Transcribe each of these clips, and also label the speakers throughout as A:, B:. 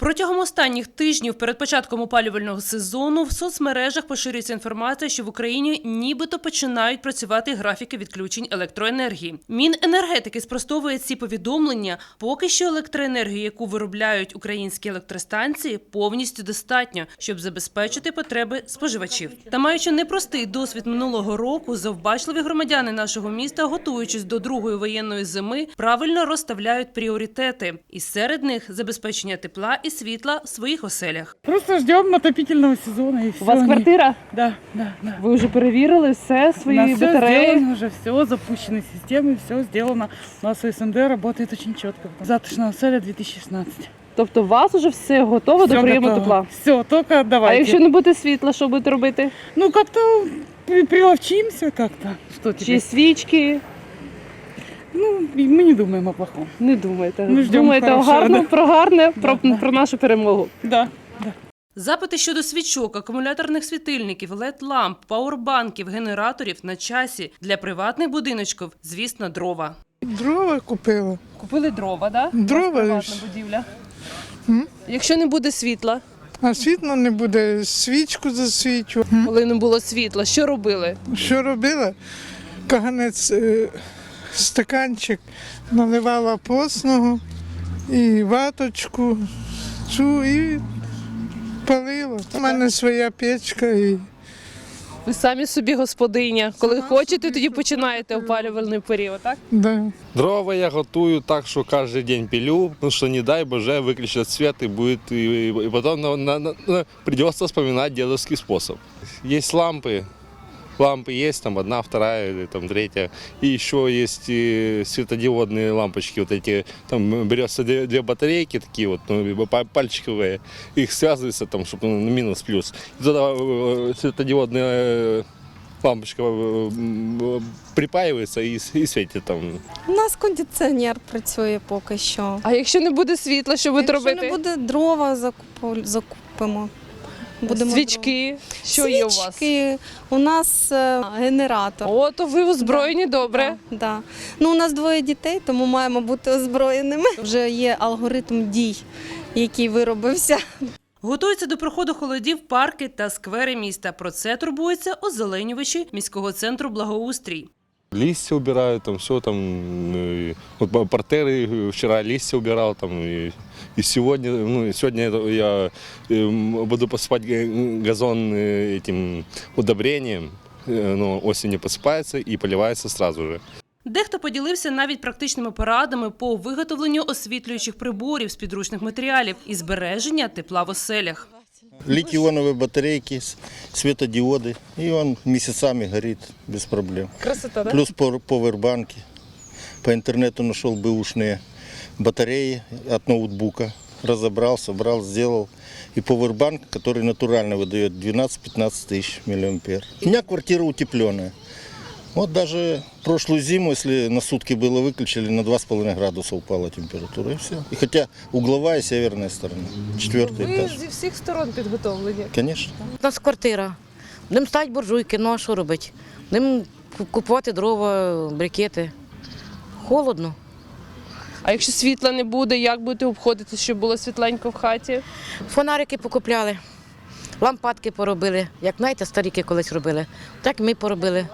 A: Протягом останніх тижнів перед початком опалювального сезону в соцмережах поширюється інформація, що в Україні нібито починають працювати графіки відключень електроенергії. Міненергетики спростовує ці повідомлення. Поки що електроенергії, яку виробляють українські електростанції, повністю достатньо, щоб забезпечити потреби споживачів. Та маючи непростий досвід минулого року, завбачливі громадяни нашого міста, готуючись до другої воєнної зими, правильно розставляють пріоритети, і серед них забезпечення тепла і світла в своїх оселях.
B: Просто ждем отопительного сезона и все.
A: У вас квартира?
B: Да, да, да.
A: Ви вже перевірили все свої
B: все
A: батареї?
B: сделано уже, все, запущены системы, все сделано. У нас СНД работает очень четко. Завтрашнего целя 2016.
A: Тобто, у вас вже все готово до прийому тепла.
B: Все, только
A: А якщо не буде світла, що будете робити?
B: Ну, как-то при- приловчимся как-то.
A: Чи свічки?
B: Ну, и мы не думаем о плохом.
A: Не думаєте.
B: Ми
A: Думаєте гарно,
B: да.
A: про гарне, про,
B: Да, да.
A: про нашу перемогу.
B: Да.
A: Запити щодо свічок, акумуляторних світильників, LED-ламп, пауербанків, генераторів на часі для приватних будиночків, звісно, дрова.
C: Дрова купила.
A: Купили дрова, да?
C: Дрова
A: У вас приватна
C: ж.
A: будівля.
C: М?
A: Якщо не буде світла,
C: А світло не буде, свічку засвічу.
A: коли не було світла, що робили?
C: Що робила? Каганець е, стаканчик наливала постного і ваточку цю і палила. У мене своя печка і
A: Ви самі собі господиня. Коли
C: Сама
A: хочете,
C: собі
A: тоді
C: все
A: починаєте опалювальний період, так?
C: да.
D: Дрова я готую так, что каждый день пилю, потому что не дай боже выключат свет и будет и, и потом на- на- на- на- придется вспоминать дедовский способ. Есть лампы, лампы есть, там одна, вторая, или там третья, и еще есть и светодиодные лампочки, вот эти, там берется две, две батарейки такие вот, ну, па- пальчиковые, их связывается там, чтобы ну, минус плюс, и туда э, светодиодная лампочка э, м, припаивается и, с- и светит там.
E: У нас кондиціонер працює поки що.
A: А якщо не буде світла, що будете
E: Якщо
A: робити?
E: не буде дрова, закупу- закупимо. Будемо
A: Свічки, що
E: дрова.
A: є у вас?
E: Свічки. У нас е, генератор.
A: О, то ви озброєні добре.
E: Да, да. Ну, у нас двоє дітей, тому маємо бути озброєними. Вже є алгоритм дій, який виробився.
A: Готуються до проходу холодів парки та сквери міста. Про це турбуються озеленювачі міського центру благоустрій.
D: Листья убирают, там все там. э, Вот по- портеры э, вчера листья убирал, там и, и сегодня, ну и сегодня это я э, буду посыпать га- газон э, этим удобрением. Э, Но осенью посыпается и поливается сразу же.
A: Дехто поділився навіть практичними порадами по виготовленню освітлюючих приборів з підручних матеріалів і збереження тепла в оселях.
F: Литий-ионовые батарейки, с- светодиоды, и он месяцами горит без проблем.
A: Красота, да?
F: Плюс пор- повербанки. По интернету нашел бэушные батареи от ноутбука. Разобрал, собрал, сделал. И повербанк, который натурально выдает 12-15 тысяч миллиампер. У меня квартира утепленная. Вот даже прошлую зиму, если на сутки было выключили, на 2,5 градуса упала температура, и все. И хотя угловая северная сторона, четвертый этаж.
A: зі всіх сторон підготовлені.
F: Конечно.
G: У нас квартира. Будемо ставити буржуйки, ну а що робити? Будемо ку- купувати дрова, брикети. Холодно.
A: А якщо світла не буде, як будете обходити, щоб було світленько в хаті?
G: Фонарики покупляли, лампадки поробили. Як знаєте, старіки колись робили. Так ми поробили.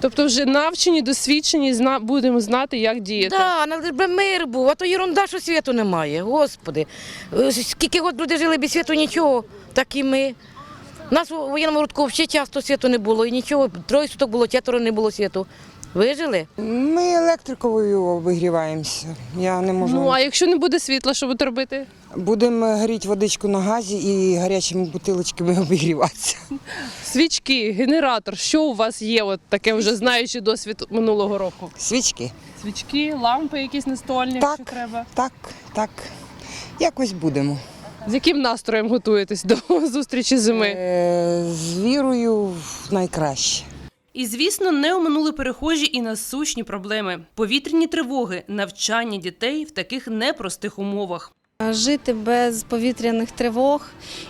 A: Тобто вже навчені, досвідчені, зна- будемо знати, як діяти.
G: Так, да, але б мир був, а то ерунда, що світу немає. Господи. Е, Скільки років люди жили без світу, нічого, так і ми. У нас у воєнному рудку взагалі часто світу не було і нічого. Троє суток було, четверо не було світу. Вижили?
H: Ми електрикою обігріваємося. Я не можу.
A: Ну а якщо не буде світла, що будете робити?
H: Будемо гріти водичку на газі і гарячими бутилочками обігріватися.
A: Свічки, генератор, що у вас є, от таке вже знаючи досвід минулого року?
H: Свічки.
A: Свічки, лампи якісь настольні,
H: Так.
A: якщо треба.
H: Так, так. Якось будемо.
A: З яким настроєм готуєтесь до зустрічі зими?
H: Е, з вірою в найкраще.
A: І звісно, не оминули перехожі і насущні проблеми: повітряні тривоги, навчання дітей в таких непростих умовах.
E: Жити без повітряних тривог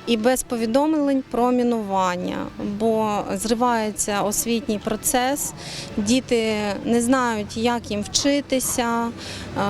E: і без повідомлень про мінування, бо зривається освітній процес. Діти не знають, як їм вчитися,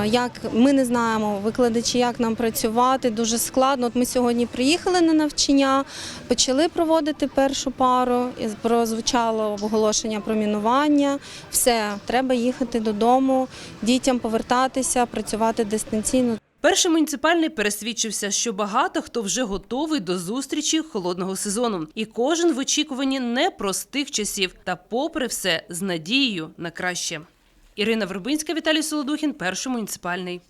E: як ми не знаємо, викладачі, як нам працювати. Дуже складно. От ми сьогодні приїхали на навчання, почали проводити першу пару, прозвучало оголошення про мінування. Все, треба їхати додому, дітям повертатися, працювати дистанційно.
A: Перший муніципальний пересвідчився, що багато хто вже готовий до зустрічі холодного сезону, і кожен в очікуванні непростих часів, та попри все з надією на краще. Ірина Вербинська, Віталій Солодухін, перший муніципальний.